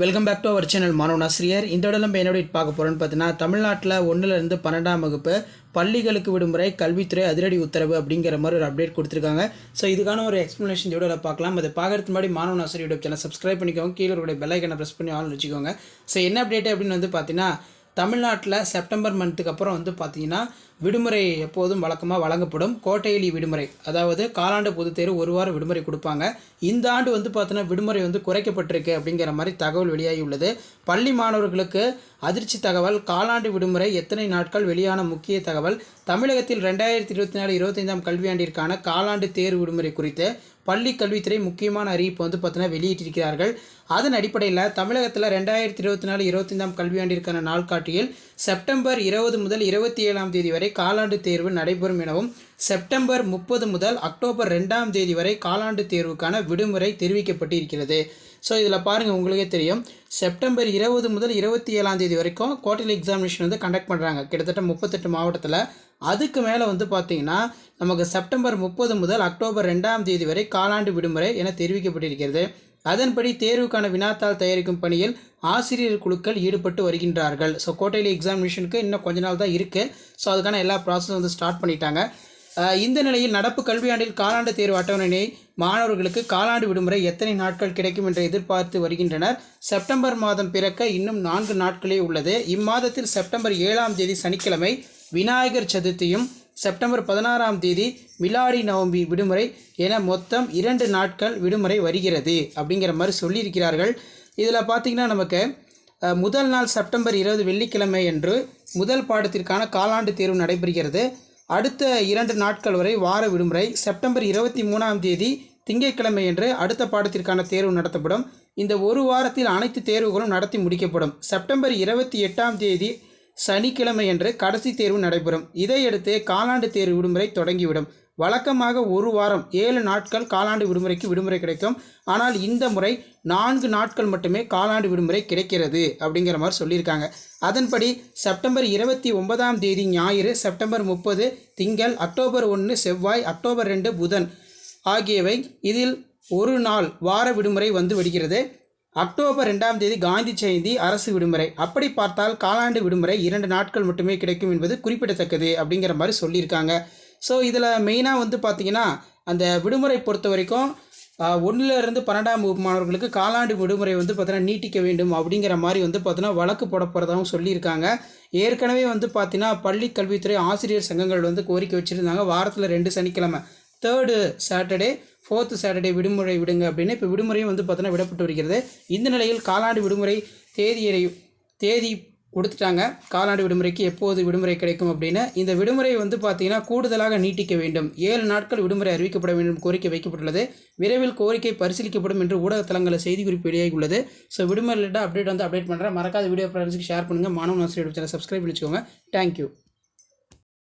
Welcome back to our channel மாணவன் ஆசிரியர் இந்த இடம் நம்ம என்ன பார்க்க போகிறோன்னு பார்த்தீங்கன்னா தமிழ்நாட்டில் ஒன்றுலேருந்து பன்னெண்டாம் வகுப்பு பள்ளிகளுக்கு விடுமுறை கல்வித்துறை அதிரடி உத்தரவு அப்படிங்கிற மாதிரி ஒரு அப்டேட் கொடுத்துருக்காங்க. ஸோ இதுக்கான ஒரு எக்ஸ்ப்ளனேஷன் இந்த வீடியோவில் பார்க்கலாம். அதை பார்க்கறதுக்கு முன்னாடி மாணவன் ஆசிரியர் யூடியூப் சேனல் சப்ஸ்கிரைப் பண்ணிக்கோங்க. கீழே இருக்கிற பெல்லைக்கனை ப்ரெஸ் பண்ணி ஆன் வச்சுக்கோங்க. ஸோ என்ன அப்டேட் அப்படின்னு வந்து பார்த்தீங்கன்னா தமிழ்நாட்டில் செப்டம்பர் மந்த்துக்கு அப்புறம் வந்து பார்த்தீங்கன்னா விடுமுறை எப்போதும் வழக்கமாக வழங்கப்படும். கோட்டையிலி விடுமுறை. அதாவது காலாண்டு பொதுத்தேர் ஒரு வாரம் விடுமுறை கொடுப்பாங்க. இந்த ஆண்டு வந்து பார்த்தீங்கன்னா விடுமுறை வந்து குறைக்கப்பட்டிருக்கு அப்படிங்கிற மாதிரி தகவல் வெளியாகி உள்ளது பள்ளி மாணவர்களுக்கு அதிர்ச்சி தகவல் காலாண்டு விடுமுறை எத்தனை நாட்கள் வெளியான முக்கிய தகவல்? தமிழகத்தில் ரெண்டாயிரத்தி இருபத்தி நாலு இருபத்தைந்தாம் கல்வியாண்டிற்கான காலாண்டு தேர்வு விடுமுறை குறித்து பள்ளி கல்வித்துறை முக்கியமான அறிவிப்பு வந்து பார்த்தீங்கன்னா வெளியிட்டிருக்கிறார்கள். அதன் அடிப்படையில் தமிழகத்தில் ரெண்டாயிரத்தி இருபத்தி நாலு இருபத்தைந்தாம் கல்வியாண்டிற்கான நாள்காட்டியில் செப்டம்பர் இருபது முதல் இருபத்தி ஏழாம் தேதி வரை காலாண்டு தேர்வு நடைபெறும் எனவும் செப்டம்பர் முப்பது முதல் அக்டோபர் ரெண்டாம் தேதி வரை காலாண்டு தேர்வுக்கான விடுமுறை தெரிவிக்கப்பட்டிருக்கிறது. ஸோ இதில் பாருங்கள் உங்களுக்கே தெரியும். செப்டம்பர் இருபது முதல் இருபத்தி ஏழாம் தேதி வரைக்கும் குவார்டர்லி எக்ஸாமினேஷன் வந்து கண்டக்ட் பண்ணுறாங்க கிட்டத்தட்ட முப்பத்தெட்டு மாவட்டத்தில். அதுக்கு மேலே வந்து பார்த்திங்கன்னா நமக்கு செப்டம்பர் முப்பது முதல் அக்டோபர் ரெண்டாம் தேதி வரை காலாண்டு விடுமுறை என தெரிவிக்கப்பட்டிருக்கிறது. அதன்படி தேர்வுக்கான வினாத்தாள் தயாரிக்கும் பணியில் ஆசிரியர் குழுக்கள் ஈடுபட்டு வருகின்றார்கள். ஸோ கோட்டையில் எக்ஸாமினேஷனுக்கு இன்னும் கொஞ்ச நாள் தான் இருக்குது ஸோ அதுக்கான எல்லா ப்ராசஸும் வந்து ஸ்டார்ட் பண்ணிட்டாங்க. இந்த நிலையில் நடப்பு கல்வியாண்டில் காலாண்டு தேர்வு அட்டவணையை மாணவர்களுக்கு காலாண்டு விடுமுறை எத்தனை நாட்கள் கிடைக்கும் என்று எதிர்பார்த்து வருகின்றனர். செப்டம்பர் மாதம் பிறக்க இன்னும் நான்கு நாட்களே உள்ளது. இம்மாதத்தில் செப்டம்பர் ஏழாம் தேதி சனிக்கிழமை விநாயகர் சதுர்த்தியும் செப்டம்பர் பதினாறாம் தேதி மிலாடி நவம்பி விடுமுறை என மொத்தம் இரண்டு நாட்கள் விடுமுறை வருகிறது அப்படிங்கிற மாதிரி சொல்லியிருக்கிறார்கள். இதில் பார்த்திங்கன்னா நமக்கு முதல் நாள் செப்டம்பர் இருபது வெள்ளிக்கிழமை என்று முதல் பாடத்திற்கான காலாண்டு தேர்வு நடைபெறுகிறது. அடுத்த இரண்டு நாட்கள் வரை வார விடுமுறை செப்டம்பர் இருபத்தி மூணாம் தேதி திங்கட்கிழமை என்று அடுத்த பாடத்திற்கான தேர்வு நடத்தப்படும். இந்த ஒரு வாரத்தில் அனைத்து தேர்வுகளும் நடத்தி முடிக்கப்படும். செப்டம்பர் இருபத்தி எட்டாம் தேதி சனிக்கிழமை என்று கடைசி தேர்வு நடைபெறும். இதையடுத்து காலாண்டு தேர்வு விடுமுறை தொடங்கிவிடும். வழக்கமாக ஒரு வாரம் ஏழு நாட்கள் காலாண்டு விடுமுறைக்கு விடுமுறை கிடைக்கும். ஆனால் இந்த முறை நான்கு நாட்கள் மட்டுமே காலாண்டு விடுமுறை கிடைக்கிறது அப்படிங்கிற மாதிரி சொல்லியிருக்காங்க. அதன்படி செப்டம்பர் இருபத்தி ஒன்பதாம் தேதி ஞாயிறு செப்டம்பர் முப்பது திங்கள் அக்டோபர் ஒன்று செவ்வாய் அக்டோபர் ரெண்டு புதன் ஆகியவை இதில் ஒரு நாள் வார விடுமுறை வந்து விடுகிறது. அக்டோபர் ரெண்டாம் தேதி காந்தி ஜெயந்தி அரசு விடுமுறை. அப்படி பார்த்தால் காலாண்டு விடுமுறை இரண்டு நாட்கள் மட்டுமே கிடைக்கும் என்பது குறிப்பிடத்தக்கது அப்படிங்கிற மாதிரி சொல்லியிருக்காங்க. ஸோ இதில் மெயினாக வந்து பார்த்திங்கன்னா அந்த விடுமுறை பொறுத்த வரைக்கும் ஒன்றுலேருந்து பன்னெண்டாம் வகுப்பு மாணவர்களுக்கு காலாண்டு விடுமுறை வந்து பார்த்தீங்கன்னா நீட்டிக்க வேண்டும் அப்படிங்கிற மாதிரி வந்து பார்த்தீங்கன்னா வழக்கு போட போகிறதாகவும் சொல்லியிருக்காங்க. ஏற்கனவே வந்து பார்த்தீங்கன்னா பள்ளி கல்வித்துறை ஆசிரியர் சங்கங்கள் வந்து கோரிக்கை வச்சுருந்தாங்க. வாரத்தில் ரெண்டு சனிக்கிழமை தேர்டு சாட்டர்டே ஃபோர்த்து சாட்டர்டே விடுமுறை விடுங்க அப்படின்னு இப்போ விடுமுறையும் வந்து பார்த்தீங்கன்னா விடப்பட்டு வருகிறது. இந்த நிலையில் காலாண்டு விடுமுறை தேதியை தேதி கொடுத்துட்டாங்க. காலாண்டு விடுமுறைக்கு எப்போது விடுமுறை கிடைக்கும் அப்படின்னு. இந்த விடுமுறை வந்து பார்த்தீங்கன்னா கூடுதலாக நீட்டிக்க வேண்டும். ஏழு நாட்கள் விடுமுறை அறிவிக்கப்பட வேண்டும் கோரிக்கை வைக்கப்பட்டுள்ளது. விரைவில் கோரிக்கை பரிசீலிக்கப்படும் என்று ஊடகத்தலங்களில் செய்திக்குறிப்பு வெளியாகியுள்ளது ஸோ விடுமுறை அப்டேட் வந்து அப்டேட் பண்ணுறேன் மறக்காத வீடியோ ஃப்ரெண்ட்ஸுக்கு ஷேர் பண்ணுங்கள் மாணவ ஆசிரியர் சேனல் சப்ஸ்கிரைப் பண்ணிச்சுக்கோங்க. தேங்க்யூ